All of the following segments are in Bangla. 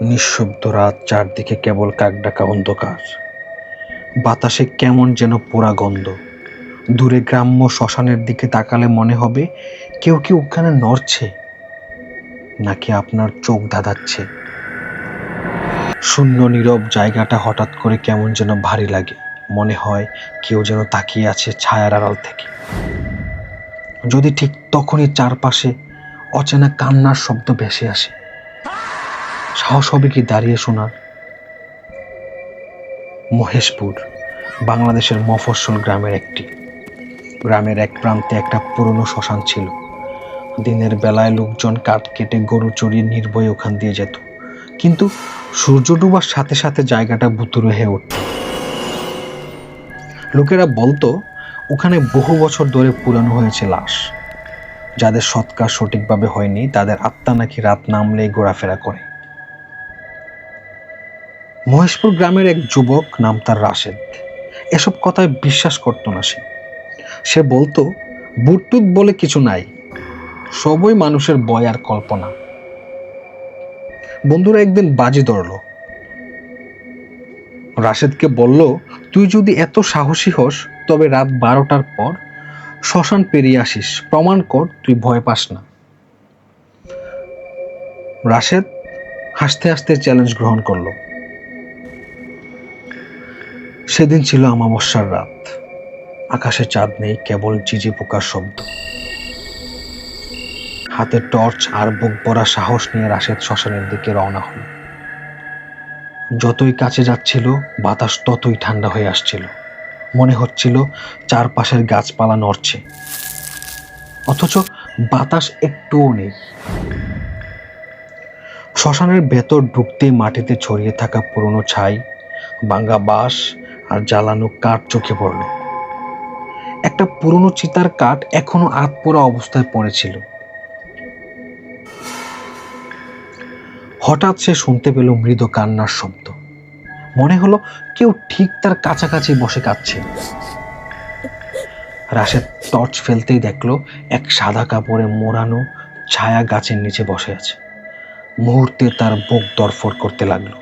নিঃশব্দ রাত চারদিকে কেবল কাকডাকা অন্ধকার। বাতাসে কেমন যেন পোড়া গন্ধ। দূরে গ্রাম্য শ্মশানের দিকে তাকালে মনে হবে কেউ কি ওখানে নড়ছে, নাকি আপনার চোখ ধাঁধাচ্ছে। শূন্য নীরব জায়গাটা হঠাৎ করে কেমন যেন ভারী লাগে। মনে হয় কেউ যেন তাকিয়ে আছে ছায়ার আড়াল থেকে। যদি ঠিক তখনই চারপাশে অচেনা কান্নার শব্দ ভেসে আসে সাহস হবে কি দাঁড়িয়ে শোনার? মহেশপুর, বাংলাদেশের মফস্বল গ্রামের একটি। গ্রামের এক প্রান্তে একটা পুরনো শ্মশান ছিল। দিনের বেলায় লোকজন কাঠ কেটে গরু চড়িয়ে নির্ভয়ে ওখান দিয়ে যেত। কিন্তু সূর্য ডুবার সাথে সাথে জায়গাটা ভুতুরে হয়ে উঠত লোকেরা বলতো, ওখানে বহু বছর ধরে পুরানো হয়েছে লাশ। যাদের সৎকার সঠিকভাবে হয়নি, তাদের আত্মা নাকি রাত নামলেই ঘোরাফেরা করে। মহেশপুর গ্রামের এক যুবক নাম তার রাশেদ। এসব কথায় বিশ্বাস করতো না সে। সে বলতো বুটটুত বলে কিছু নাই। সবই মানুষের বয় আর কল্পনা। বন্ধুরা একদিন বাজি ধরলো। রাশেদকে বলল, তুই যদি এত সাহসী হস, তবে রাত বারোটার পর শ্মশান পেরিয়ে আসিস। প্রমাণ কর, তুই ভয় পাস না। রাশেদ হাসতে হাসতে চ্যালেঞ্জ গ্রহণ করল। সেদিন ছিল আমাবস্যার রাত। আকাশে চাঁদ নেই, কেবল চিজি পোকার শব্দ। হাতে টর্চ আর বুক ভরা সাহস নিয়ে রাশেদ শ্মশানের দিকে রওনা হলো। যতই কাছে যাচ্ছিল, বাতাস ততই ঠান্ডা হয়ে আসছিল। মনে হচ্ছিল চারপাশের গাছপালা নড়ছে। অথচ বাতাস একটুও নেই। শ্মশানের ভেতর ঢুকতেই মাটিতে ছড়িয়ে থাকা পুরনো ছাই ভাঙ্গা বাঁশ আর জ্বালানো কাঠ চোখে পড়ল। একটা পুরনো চিতার কাঠ এখনও আত পোড়া অবস্থায় পড়েছিল। হঠাৎ সে শুনতে পেল মৃদু কান্নার শব্দ। মনে হলো কেউ ঠিক তার কাছাকাছি বসে কাঁদছে। রাশেদ টর্চ ফেলতেই দেখল এক সাদা কাপড়ে মোড়ানো ছায়া গাছের নিচে বসে আছে। মুহূর্তে তার বুক দরফর করতে লাগল।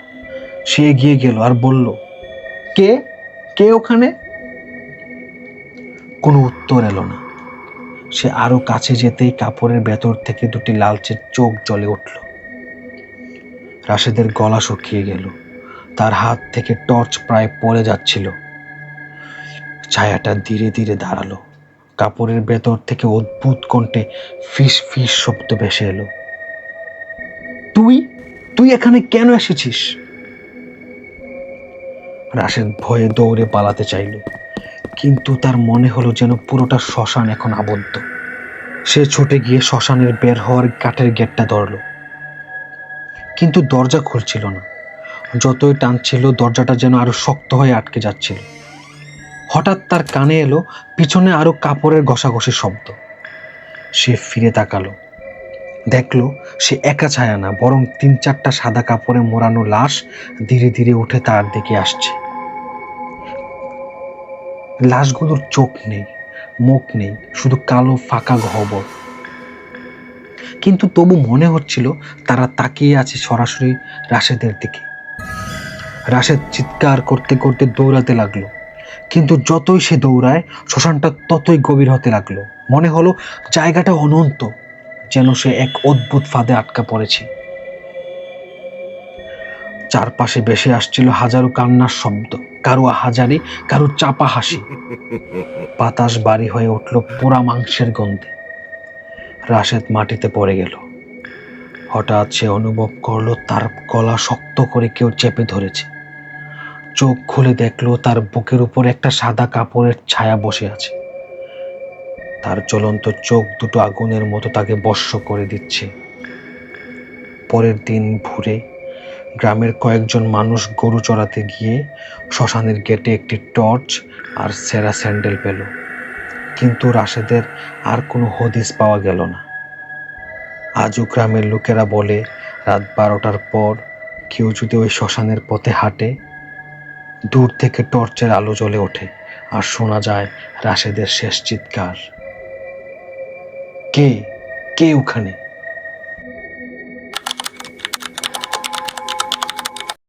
সে এগিয়ে গেল আর বলল, কে? কে ওখানে? কোনো উত্তর এলো না। সে আরও কাছে যেতেই কাপড়ের ভেতর থেকে দুটি লালচে চোখ জ্বলে উঠল। রাশেদের গলা শুকিয়ে গেল। তার হাত থেকে টর্চ প্রায় পড়ে যাচ্ছিল। ছায়াটা ধীরে ধীরে দাঁড়াল। কাপড়ের ভেতর থেকে অদ্ভুত কণ্ঠে ফিস ফিস শব্দ ভেসে এলো। তুই? তুই এখানে কেন এসেছিস? রাশেদ ভয়ে দৌড়ে পালাতে চাইল, কিন্তু তার মনে হলো যেন পুরোটা শ্মশান এখন আবদ্ধ। সে ছুটে গিয়ে শ্মশানের বের হওয়ার কাঠের গেটটা ধরল, কিন্তু দরজা খুলছিল না। যতই টানছিল, দরজাটা যেন আরও শক্ত হয়ে আটকে যাচ্ছিল। হঠাৎ তার কানে এলো, পিছনে আরও কাপড়ের ঘষাঘষি শব্দ। সে ফিরে তাকালো। দেখল সে একা ছায়া না, বরং তিন চারটা সাদা কাপড়ে মোড়ানো লাশ ধীরে ধীরে উঠে তার দিকে আসছে। লাশগুলোর চোখ নেই, মুখ নেই, শুধু কালো ফাঁকা গহ্বর। কিন্তু তবু মনে হচ্ছিল তারা তাকিয়ে আছে সরাসরি রাশেদের দিকে। রাশেদ চিৎকার করতে করতে দৌড়াতে লাগল, কিন্তু যতই সে দৌড়ায়, শ্মশানটা ততই গভীর হতে লাগল। মনে হলো জায়গাটা অনন্ত যেন সে এক অদ্ভুত ফাঁদে আটকা পড়েছে। চারপাশে ভেসে আসছিল হাজারো কান্নার শব্দ, কারও হাজারি, কারও চাপা হাসি। বাতাস বাড়ি হয়ে উঠল পোড়া মাংসের গন্ধে। রাশেদ মাটিতে পড়ে গেল। হঠাৎ সে অনুভব করল তার গলা শক্ত করে কেউ চেপে ধরেছে। চোখ খুলে দেখল তার বুকের উপর একটা সাদা কাপড়ের ছায়া বসে আছে। তার জ্বলন্ত চোখ দুটো আগুনের মতো তাকে বর্ষ করে দিচ্ছে। পরের দিন ভোরে গ্রামের কয়েকজন মানুষ গরু চড়াতে গিয়ে শ্মশানের গেটে একটি টর্চ আর সেরা স্যান্ডেল পেল। কিন্তু রাশেদের আর কোনো হদিস পাওয়া গেল না। আজও গ্রামের লোকেরা বলে, রাত বারোটার পর কেউ যদি ওই শ্মশানের পথে হাঁটে, দূর থেকে টর্চের আলো জ্বলে ওঠে, আর শোনা যায় রাশেদের শেষ চিৎকার। কে? কে ওখানে?